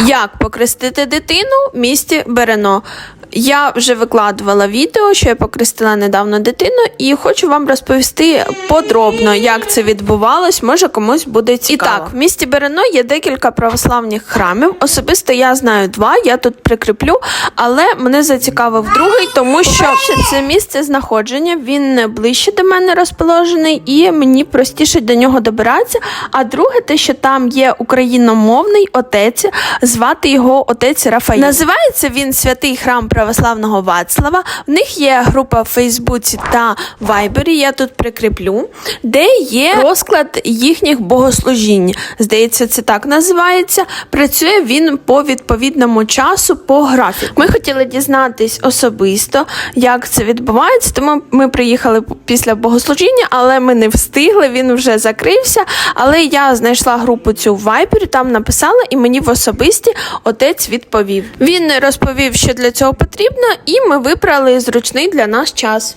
Як покрестити дитину в місті Берено? Я вже викладувала відео, що я покрестила недавно дитину, і хочу вам розповісти подробно, як це відбувалось. Може комусь буде цікаво. І так, в місті Берено є декілька православних храмів. Особисто я знаю два, я тут прикріплю, але мене зацікавив другий, тому що це місце знаходження. Він ближче до мене розположений, і мені простіше до нього добиратися. А друге, те, що там є україномовний отець, звати його отець Рафаїл. Називається він Святий храм православного Вацлава. В них є група в Фейсбуці та Вайбері. Я тут прикріплю, де є розклад їхніх богослужінь. Здається, це так називається. Працює він по відповідному часу по графіку. Ми хотіли дізнатись особисто, як це відбувається. Тому ми приїхали після богослужіння, але ми не встигли. Він вже закрився. Але я знайшла групу цю в Вайбері, там написала, і мені в особисті отець відповів. Він розповів, що для цього потрібно, і ми вибрали зручний для нас час.